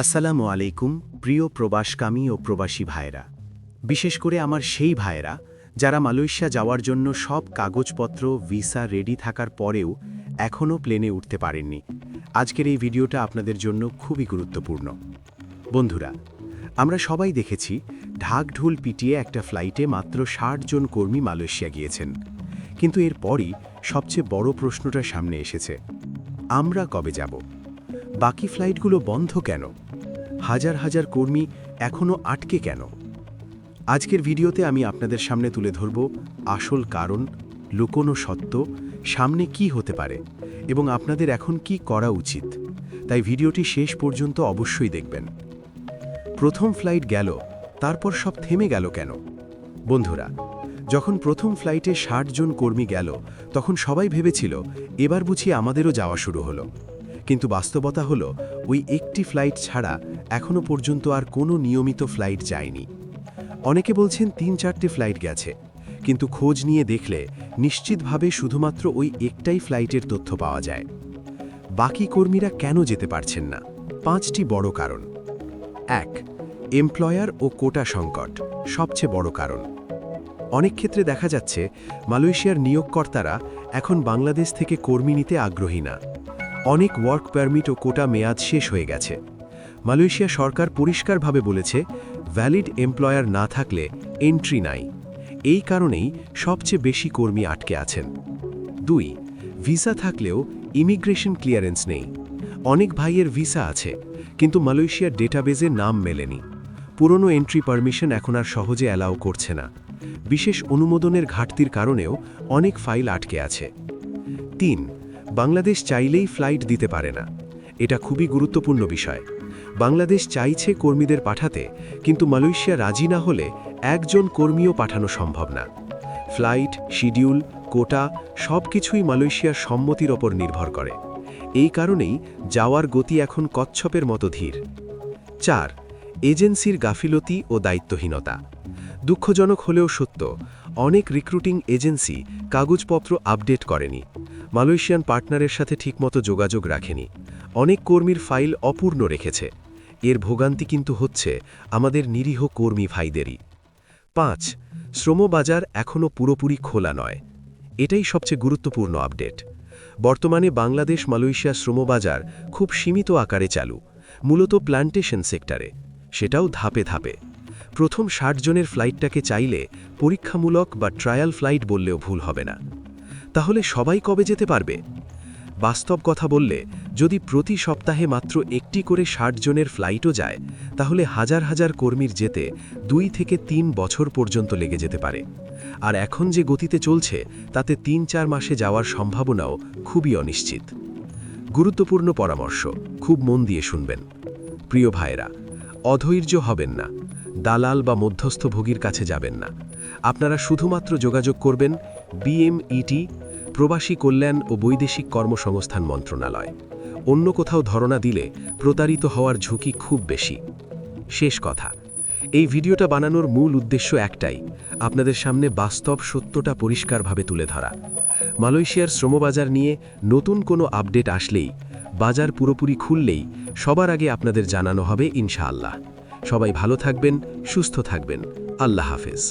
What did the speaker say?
আসসালামু আলাইকুম, প্রিয় প্রবাসকামী ও প্রবাসী ভাইরা বিশেষ করে আমার সেই ভাইরা যারা মালয়েশিয়া যাওয়ার জন্য সব কাগজপত্র, ভিসা রেডি থাকার পরেও এখনও প্লেনে উঠতে পারেননি। আজকের এই ভিডিওটা আপনাদের জন্য খুবই গুরুত্বপূর্ণ। বন্ধুরা, আমরা সবাই দেখেছি, ঢাকঢোল পিটিয়ে একটা ফ্লাইটে মাত্র ষাট জন কর্মী মালয়েশিয়া গিয়েছেন। কিন্তু এরপরই সবচেয়ে বড় প্রশ্নটা সামনে এসেছে, আমরা কবে যাব? বাকি ফ্লাইটগুলো বন্ধ কেন? হাজার হাজার কর্মী এখনও আটকে কেন? আজকের ভিডিওতে আমি আপনাদের সামনে তুলে ধরব আসল কারণ, লুকোনো সত্য, সামনে কি হতে পারে এবং আপনাদের এখন কি করা উচিত। তাই ভিডিওটি শেষ পর্যন্ত অবশ্যই দেখবেন। প্রথম ফ্লাইট গেল, তারপর সব থেমে গেল কেন? বন্ধুরা, যখন প্রথম ফ্লাইটে ষাট জন কর্মী গেল, তখন সবাই ভেবেছিল, এবার বুঝি আমাদেরও যাওয়া শুরু হলো। কিন্তু বাস্তবতা হলো, ওই একটি ফ্লাইট ছাড়া এখনও পর্যন্ত আর কোনো নিয়মিত ফ্লাইট যায়নি। অনেকে বলছেন তিন চারটে ফ্লাইট গেছে, কিন্তু খোঁজ নিয়ে দেখলে নিশ্চিতভাবে শুধুমাত্র ওই একটাই ফ্লাইটের তথ্য পাওয়া যায়। বাকি কর্মীরা কেন যেতে পারছেন না? পাঁচটি বড় কারণ। এক, এমপ্লয়ার ও কোটা সংকট, সবচেয়ে বড় কারণ। অনেক ক্ষেত্রে দেখা যাচ্ছে, মালয়েশিয়ার নিয়োগকর্তারা এখন বাংলাদেশ থেকে কর্মী নিতে আগ্রহী না। অনেক ওয়ার্ক পারমিট ও কোটা মেয়াদ শেষ হয়ে গেছে। মালয়েশিয়া সরকার পরিষ্কারভাবে বলেছে, ভ্যালিড এমপ্লয়ার না থাকলে এন্ট্রি নাই। এই কারণেই সবচেয়ে বেশি কর্মী আটকে আছেন। দুই, ভিসা থাকলেও ইমিগ্রেশন ক্লিয়ারেন্স নেই। অনেক ভাইয়ের ভিসা আছে, কিন্তু মালয়েশিয়ার ডেটাবেজে নাম মেলেনি। পুরনো এন্ট্রি পারমিশন এখন আর সহজে অ্যালাউ করছে না। বিশেষ অনুমোদনের ঘাটতির কারণেও অনেক ফাইল আটকে আছে। তিন বাংলাদেশ চাইলেই ফ্লাইট দিতে পারে না। এটা খুবই গুরুত্বপূর্ণ বিষয়। বাংলাদেশ চাইছে কর্মীদের পাঠাতে, কিন্তু মালয়েশিয়া রাজি না হলে একজন কর্মীও পাঠানো সম্ভব না। ফ্লাইট, শিডিউল, কোটা সব কিছুই মালয়েশিয়ার সম্মতির ওপর নির্ভর করে। এই কারণেই যাওয়ার গতি এখন কচ্ছপের মতো ধীর। চার, এজেন্সির গাফিলতি ও দায়িত্বহীনতা। দুঃখজনক হলেও সত্য, অনেক রিক্রুটিং এজেন্সি কাগজপত্র আপডেট করেনি। মালয়েশিয়ান পার্টনারের সাথে ঠিকমতো যোগাযোগ রাখেনি। অনেক কর্মীর ফাইল অপূর্ণ রেখেছে। এর ভোগান্তি কিন্তু হচ্ছে আমাদের নিরীহ কর্মী ভাইদেরই। পাঁচ, শ্রমবাজার এখনও পুরোপুরি খোলা নয়। এটাই সবচেয়ে গুরুত্বপূর্ণ আপডেট। বর্তমানে বাংলাদেশ মালয়েশিয়া শ্রমবাজার খুব সীমিত আকারে চালু, মূলত প্ল্যান্টেশন সেক্টরে। সেটাও ধাপে ধাপে। প্রথম ষাট জনের ফ্লাইটটাকে চাইলে পরীক্ষামূলক বা ট্রায়াল ফ্লাইট বললেও ভুল হবে না। তাহলে সবাই কবে যেতে পারবে? বাস্তব কথা বললে, যদি প্রতি সপ্তাহে মাত্র একটি করে ষাট জনের ফ্লাইটও যায়, তাহলে হাজার হাজার কর্মীর যেতে দুই থেকে তিন বছর পর্যন্ত লেগে যেতে পারে। আর এখন যে গতিতে চলছে, তাতে তিন চার মাসে যাওয়ার সম্ভাবনাও খুবই অনিশ্চিত। গুরুত্বপূর্ণ পরামর্শ, খুব মন দিয়ে শুনবেন। প্রিয় ভাইরা অধৈর্য হবেন না, দালাল বা মধ্যস্থভোগীর কাছে যাবেন না। আপনারা শুধুমাত্র যোগাযোগ করবেন বিএমইটি প্রবাসী কল্যাণ ও বৈদেশিক কর্মসংস্থান মন্ত্রণালয়। অন্য কোথাও ধরনা দিলে প্রতারিত হওয়ার ঝুঁকি খুব বেশি। শেষ কথা, এই ভিডিওটা বানানোর মূল উদ্দেশ্য একটাই, আপনাদের সামনে বাস্তব সত্যটা পরিষ্কারভাবে তুলে ধরা। মালয়েশিয়ার শ্রমবাজার নিয়ে নতুন কোনো আপডেট আসলেই, বাজার পুরোপুরি খুললেই সবার আগে আপনাদের জানানো হবে ইনশাআল্লাহ। সবাই ভালো থাকবেন, সুস্থ থাকবেন। আল্লাহ হাফেজ।